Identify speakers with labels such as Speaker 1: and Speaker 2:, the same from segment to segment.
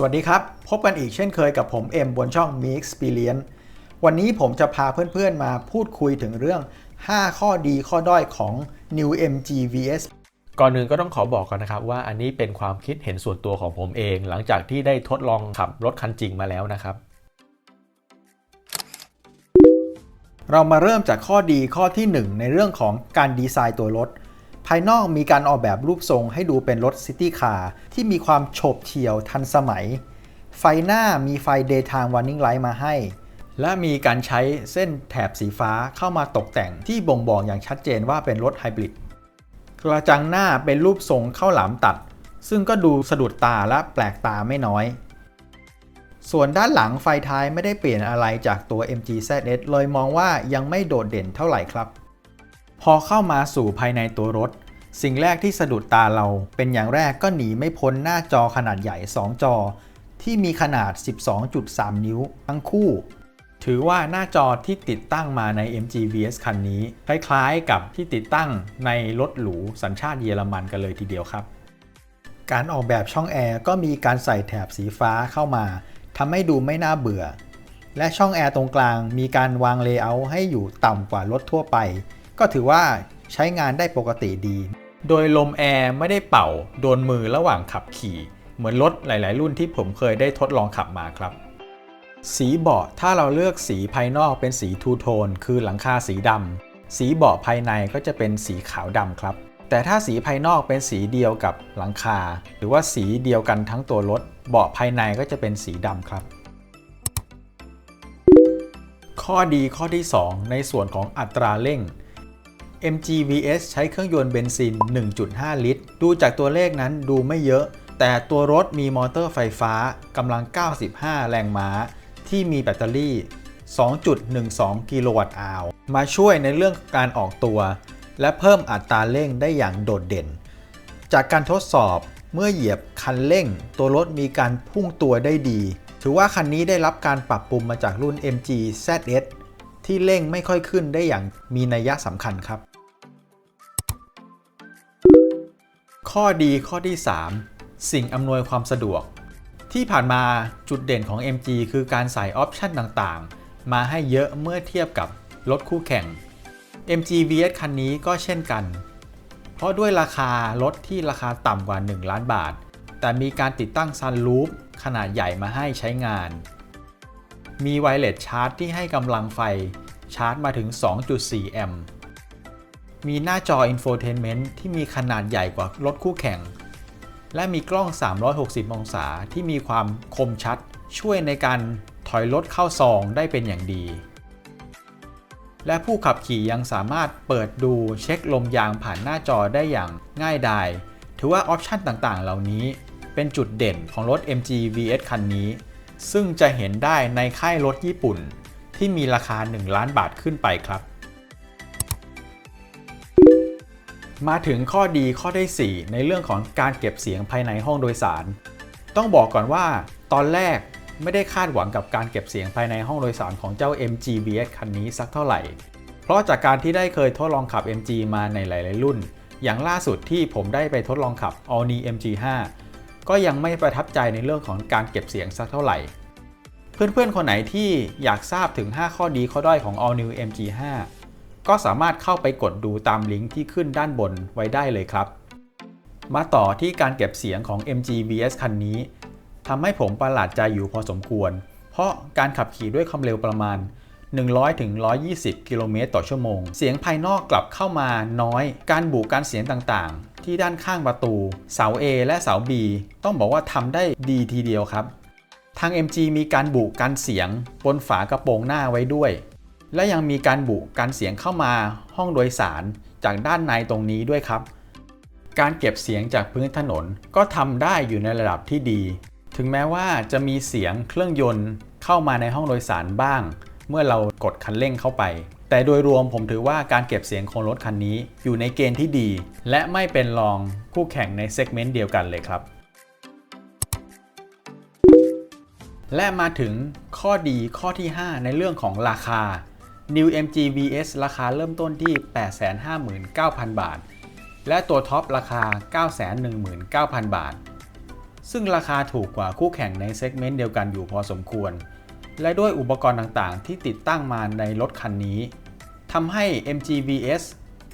Speaker 1: สวัสดีครับ พบกันอีกเช่นเคยกับผมเอ็มบนช่อง Mi Experience วันนี้ผมจะพาเพื่อนๆมาพูดคุยถึงเรื่อง 5 ข้อดีข้อด้อยของ New MG VS
Speaker 2: ก่อนอื่นก็ต้องขอบอกก่อนนะครับว่าอันนี้เป็นความคิดเห็นส่วนตัวของผมเอง หลังจากที่ได้ทดลองขับรถคันจริงมาแล้วนะครับ
Speaker 1: เรามาเริ่มจากข้อดีข้อที่ 1 ในเรื่องของการดีไซน์ตัวรถ ภายนอกมีการออกแบบรูปทรงให้ดูเป็นรถซิตี้คาร์ที่มีความโฉบเฉี่ยวทันสมัย ไฟหน้ามีไฟ Daytime Warning Light มาให้ และมีการใช้เส้นแถบสีฟ้าเข้ามาตกแต่งที่บ่งบอกอย่างชัดเจนว่าเป็นรถไฮบริด กระจังหน้าเป็นรูปทรงข้าวหลามตัด ซึ่งก็ดูสะดุดตาและแปลกตาไม่น้อย ส่วนด้านหลังไฟท้ายไม่ได้เปลี่ยนอะไรจากตัว MG ZS เลยมองว่ายังไม่โดดเด่นเท่าไหร่ครับ พอเข้ามาสู่ภายในตัวรถ สิ่งแรกที่สะดุดตาเราเป็นอย่างแรกก็หนีไม่พ้นหน้าจอขนาดใหญ่ 2 จอ ที่มีขนาด 12.3 นิ้ว ทั้งคู่ ถือว่าหน้าจอที่ติดตั้งมาใน MG VS คันนี้ คล้ายๆกับที่ติดตั้งในรถหรูสัญชาติเยอรมันกันเลยทีเดียวครับ การออกแบบช่องแอร์ก็มีการใส่แถบสีฟ้าเข้ามาทำให้ดูไม่น่าเบื่อ และช่องแอร์ตรงกลางมีการวางเลเยอร์ให้อยู่ต่ำกว่ารถทั่วไป ก็ถือว่าใช้งานได้ปกติดี โดยลมแอร์ไม่ได้เป่าโดนมือระหว่างขับขี่ เหมือนรถหลาย ๆ รุ่นที่ผมเคยได้ทดลองขับมาครับ สีเบาะถ้าเราเลือกสีภายนอกเป็นสีทูโทนคือหลังคาสีดำสีเบาะภายในก็จะเป็นสีขาวดำครับ แต่ถ้าสีภายนอกเป็นสีเดียวกับหลังคา หรือว่าสีเดียวกันทั้งตัวรถ เบาะภายในก็จะเป็นสีดำครับข้อดีข้อที่ 2 ในส่วนของอัตราเร่ง MG VS ใช้เครื่องยนต์เบนซิน 1.5 ลิตร ดูจากตัวเลขนั้นดูไม่เยอะ แต่ตัวรถมีมอเตอร์ไฟฟ้ากำลัง 95 แรงม้า ที่มีแบตเตอรี่ 2.12 กิโลวัตต์อาวมาช่วยในเรื่องการออกตัว และเพิ่มอัตราเร่งได้อย่างโดดเด่น จากการทดสอบเมื่อเหยียบคันเร่ง ตัวรถมีการพุ่งตัวได้ดี ถือว่าคันนี้ได้รับการปรับปรุงมาจากรุ่น MG ZS ที่เร่งไม่ค่อยขึ้นได้อย่างมีนัยสำคัญครับ ข้อดีข้อที่ 3 สิ่งอำนวยความสะดวก ที่ผ่านมาจุดเด่นของ MG คือการใส่ออปชันต่างๆ มาให้เยอะเมื่อเทียบกับรถคู่แข่ง MG VS คันนี้ก็เช่นกัน เพราะด้วยราคารถที่ราคาต่ำกว่า 1 ล้านบาท แต่มีการติดตั้งซันรูฟขนาดใหญ่มาให้ใช้งาน มีไวเลสชาร์จที่ให้กำลังไฟชาร์จมาถึง 2.4 แอมป์ มีหน้าจออินโฟเทนเมนต์ที่มีขนาดใหญ่กว่ารถคู่แข่ง และมีกล้อง 360 องศาที่มีความคมชัด ช่วยในการถอยรถเข้าซองได้เป็นอย่างดี และผู้ขับขี่ยังสามารถเปิดดูเช็คลมยางผ่านหน้าจอได้อย่างง่ายดาย ถือว่าออปชันต่างๆ เหล่านี้เป็นจุดเด่นของรถ MG VS คันนี้ ซึ่งจะเห็นได้ในค่ายรถญี่ปุ่น ที่มีราคา 1 ล้านบาทขึ้นไปครับ มาถึงข้อดีข้อที่4ในเรื่องของการเก็บเสียงภายในห้องโดยสาร ต้องบอกก่อนว่า ตอนแรกไม่ได้คาดหวังกับการเก็บเสียงภายในห้องโดยสารของเจ้า MG VS คันนี้สักเท่าไหร่ เพราะจากการที่ได้เคยทดลองขับ MG มาในหลาย ๆ รุ่น อย่างล่าสุดที่ผมได้ไปทดลองขับ All New MG5 ก็ยังไม่ประทับใจในเรื่องของการเก็บเสียงสักเท่าไหร่ เพื่อนๆ คนไหนที่อยากทราบถึง 5 ข้อดีข้อด้อยของ All New MG5 ก็สามารถเข้าไปกดดูตามลิงก์ที่ขึ้นด้านบนไว้ได้เลยครับ มาต่อที่การเก็บเสียงของ MG VS คันนี้ทำให้ผมประหลาดใจอยู่พอสมควร เพราะการขับขี่ด้วยความเร็วประมาณ 100-120 กิโลเมตรต่อชั่วโมง เสียงภายนอกกลับเข้ามาน้อย การบุการเสียงต่างๆ ที่ด้านข้างประตู เสา A และเสา B ต้องบอกว่าทำได้ดีทีเดียวครับ ทาง MG มีการบุการเสียงบนฝากระโปรงหน้าไว้ด้วย และยังมีการบุการเสียงเข้ามาห้องโดยสารจากด้านในตรงนี้ด้วยครับ การเก็บเสียงจากพื้นถนนก็ทำได้อยู่ในระดับที่ดี ถึงแม้ว่าจะมีเสียงเครื่องยนต์เข้ามาในห้องโดยสารบ้าง เมื่อเรากดคันเร่งเข้าไป แต่โดยรวมผมถือว่าการเก็บเสียงของรถคันนี้ อยู่ในเกณฑ์ที่ดี และไม่เป็นรองคู่แข่งในเซกเมนต์เดียวกันเลยครับ และมาถึงข้อดีข้อที่ 5 ในเรื่องของราคา New MG VS ราคาเริ่มต้นที่ 859,000 บาท และตัวท็อปราคา 919,000 บาท ซึ่งราคาถูกกว่าคู่แข่งในเซกเมนต์เดียวกันอยู่พอสมควร และด้วยอุปกรณ์ต่างๆ ที่ติดตั้งมาในรถคันนี้ทำให้ MGVS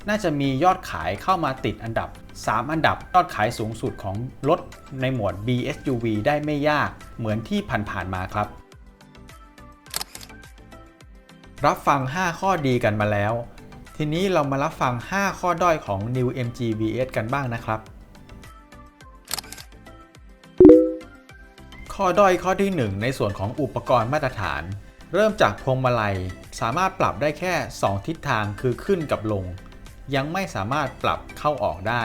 Speaker 1: น่าจะมียอดขายเข้ามาติดอันดับ 3 อันดับยอดขายสูงสุดของรถในหมวด BSUV ได้ไม่ยากเหมือนที่ผ่านๆมาครับ รับฟัง 5 ข้อดีกันมาแล้ว ทีนี้เรามารับฟัง 5 ข้อด้อยของ New MG VS กันบ้างนะครับ ข้อด้อยข้อที่ 1 ในส่วนของอุปกรณ์มาตรฐาน เริ่มจากพวงมาลัย สามารถปรับได้แค่ 2 ทิศทางคือขึ้นกับลง ยังไม่สามารถปรับเข้าออกได้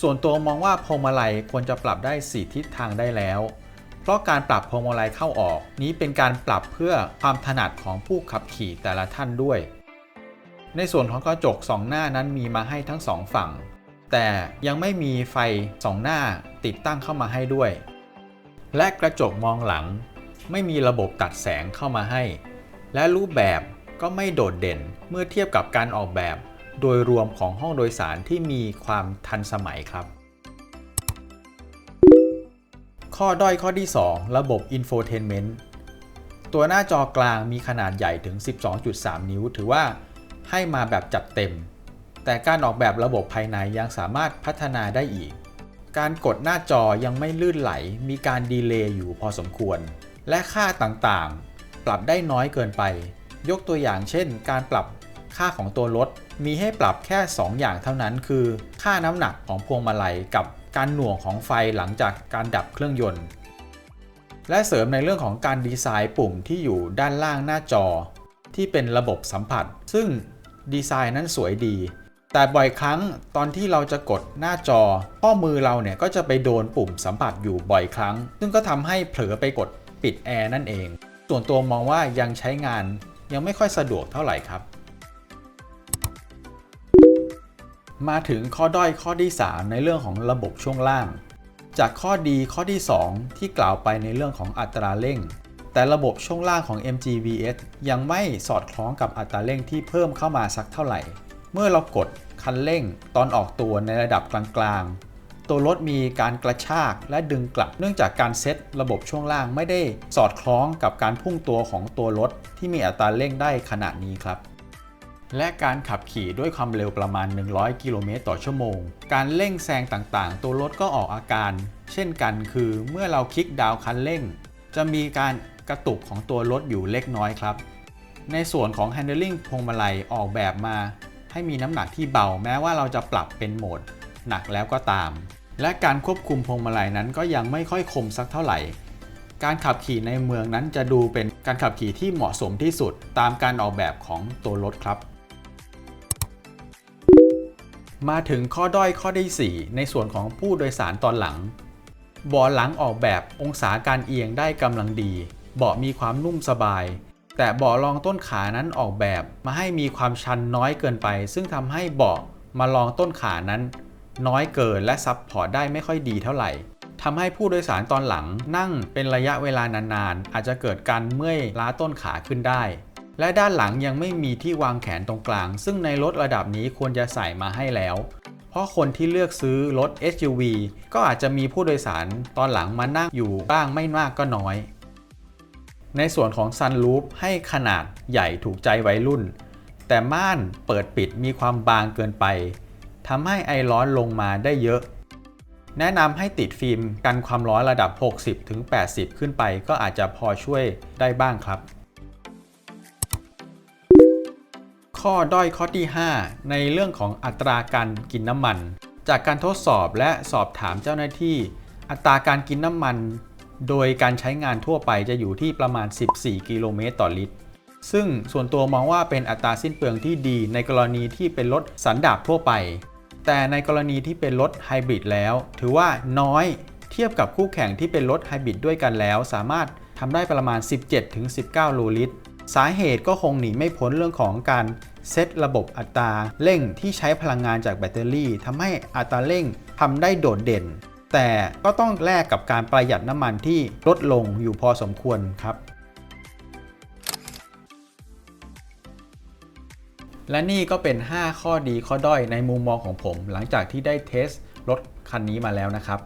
Speaker 1: ส่วนตัวมองว่าพวงมาลัยควรจะปรับได้ 4 ทิศทางได้แล้ว เพราะการปรับพวงมาลัยเข้าออก นี้เป็นการปรับเพื่อความถนัดของผู้ขับขี่แต่ละท่านด้วย ในส่วนของกระจกสองหน้านั้นมีมาให้ทั้งสองฝั่ง แต่ยังไม่มีไฟสองหน้าติดตั้งเข้ามาให้ด้วย และกระจกมองหลัง ไม่มีระบบตัดแสงเข้ามาให้ และรูปแบบก็ไม่โดดเด่นเมื่อเทียบกับการออกแบบ โดยรวมของห้องโดยสารที่มีความทันสมัยครับ ข้อด้อยข้อที่ 2 ระบบ Infotainment ตัวหน้าจอกลางมีขนาดใหญ่ถึง 12.3 นิ้ว ถือว่าให้มาแบบจัดเต็ม แต่การออกแบบระบบภายในยังสามารถพัฒนาได้อีก การกดหน้าจอยังไม่ลื่นไหล มีการดีเลย์อยู่พอสมควร และค่าต่างๆ ปรับได้น้อยเกินไป ยกตัวอย่างเช่น การปรับค่าของตัวรถ มีให้ปรับแค่ 2 อย่างเท่านั้น คือ ค่าน้ำหนักของพวงมาลัยกับการหน่วงของไฟหลังจากการดับเครื่องยนต์ และเสริมในเรื่องของการดีไซน์ปุ่มที่อยู่ด้านล่างหน้าจอ ที่เป็นระบบสัมผัส ซึ่งดีไซน์นั้นสวยดี แต่บ่อยครั้งตอนที่เราจะกดหน้าจอ ข้อมือเราเนี่ยก็จะไปโดนปุ่มสัมผัสอยู่บ่อยครั้ง ซึ่งก็ทำให้เผลอไปกดปิดแอร์นั่นเอง ส่วนตัวมองว่ายังใช้งานยังไม่ค่อยสะดวกเท่าไหร่ครับ มาถึงข้อด้อยข้อที่ 3 ในเรื่องของระบบช่วงล่าง จากข้อดีข้อที่ 2 ที่กล่าวไปในเรื่องของอัตราเร่ง แต่ระบบช่วงล่างของ MGVS ยังไม่สอดคล้องกับอัตราเร่งที่เพิ่มเข้ามาสักเท่าไหร่ เมื่อเรากดคันเร่งตอนออกตัวในระดับกลางๆ ตัวรถมีการกระชากและดึงกลับ เนื่องจากการเซตระบบช่วงล่างไม่ได้สอดคล้องกับการพุ่งตัวของตัวรถที่มีอัตราเร่งได้ขนาดนี้ครับและการขับขี่ด้วยความเร็วประมาณ 100 กิโลเมตรต่อชั่วโมง การเร่งแซงต่างๆ ตัวรถก็ออกอาการ เช่นกันคือเมื่อเราคลิกดาวน์คันเร่ง จะมีการกระตุกของตัวรถอยู่เล็กน้อยครับ ในส่วนของ handling พวงมาลัยออกแบบมา ให้มีน้ำหนักที่เบาแม้ว่าเราจะปรับเป็นโหมดหนักแล้วก็ตาม และการควบคุมพวงมาลัยนั้นก็ยังไม่ค่อยคมสักเท่าไหร่ การขับขี่ในเมืองนั้นจะดูเป็นการขับขี่ที่เหมาะสมที่สุดตามการออกแบบของตัวรถครับ มาถึงข้อด้อยข้อที่4ในส่วนของผู้โดยสารตอนหลังเบาะหลังออกแบบองศาการเอียงได้กำลังดี เบาะมีความนุ่มสบาย แต่เบาะรองต้นขานั้นออกแบบมาให้มีความชันน้อยเกินไป ซึ่งทำให้เบาะมารองต้นขานั้น น้อยเกินและซับพอร์ตได้ไม่ค่อยดีเท่าไหร่ทำให้ผู้โดยสารตอนหลังนั่งเป็นระยะเวลานานๆ อาจจะเกิดการเมื่อยล้าต้นขาขึ้นได้ และด้านหลังยังไม่มีที่วางแขนตรงกลาง ซึ่งในรถระดับนี้ควรจะใส่มาให้แล้ว เพราะคนที่เลือกซื้อรถ SUV ก็อาจจะมีผู้โดยสารตอนหลังมานั่งอยู่บ้างไม่มากก็น้อย ในส่วนของ Sunroof ให้ขนาดใหญ่ถูกใจวัยรุ่น แต่ม่านเปิดปิดมีความบางเกินไปทำให้ไอร้อนลงมาได้เยอะ แนะนำให้ติดฟิล์มกันความร้อนระดับ 60-80 ขึ้นไปก็อาจจะพอช่วยได้บ้างครับ ข้อด้อยข้อที่ 5 ในเรื่องของอัตราการกินน้ำมัน จากการทดสอบและสอบถามเจ้าหน้าที่ อัตราการกินน้ำมัน โดยการใช้งานทั่วไปจะอยู่ที่ประมาณ 14 กิโลเมตรต่อลิตร ซึ่งส่วนตัวมองว่าเป็นอัตราสิ้นเปลืองที่ดีในกรณีที่เป็นรถสันดาปทั่วไป แต่ในกรณีที่เป็นรถไฮบริดแล้ว ถือว่าน้อยเทียบกับคู่แข่งที่เป็นรถไฮบริดด้วยกันแล้ว สามารถทำได้ประมาณ 17-19 โลลิตร สาเหตุก็คงหนีไม่พ้นเรื่องของการเซตระบบอัตราเร่งที่ใช้พลังงานจากแบตเตอรี่ทำให้อัตราเร่งทำได้โดดเด่น แต่ก็ต้องแลกกับการประหยัดน้ำมันที่ลดลงอยู่พอสมควรครับ และนี่ก็เป็น 5 ข้อดีข้อด้อยในมุมมองของผม หลังจากที่ได้เทสรถคันนี้มาแล้วนะครับ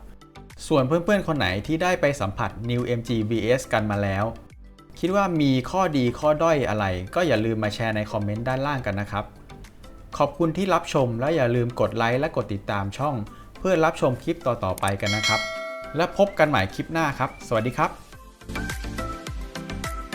Speaker 1: ส่วนเพื่อนๆ คนไหนที่ได้ไปสัมผัส New MG VS กันมาแล้ว คิดว่ามีข้อดีข้อด้อยอะไร ก็อย่าลืมมาแชร์ในคอมเมนต์ด้านล่างกันนะครับ ขอบคุณที่รับชมและอย่าลืมกดไลค์และกดติดตามช่อง เพื่อรับชมคลิปต่อๆไปกันนะครับ และพบกันใหม่คลิปหน้าครับ สวัสดีครับ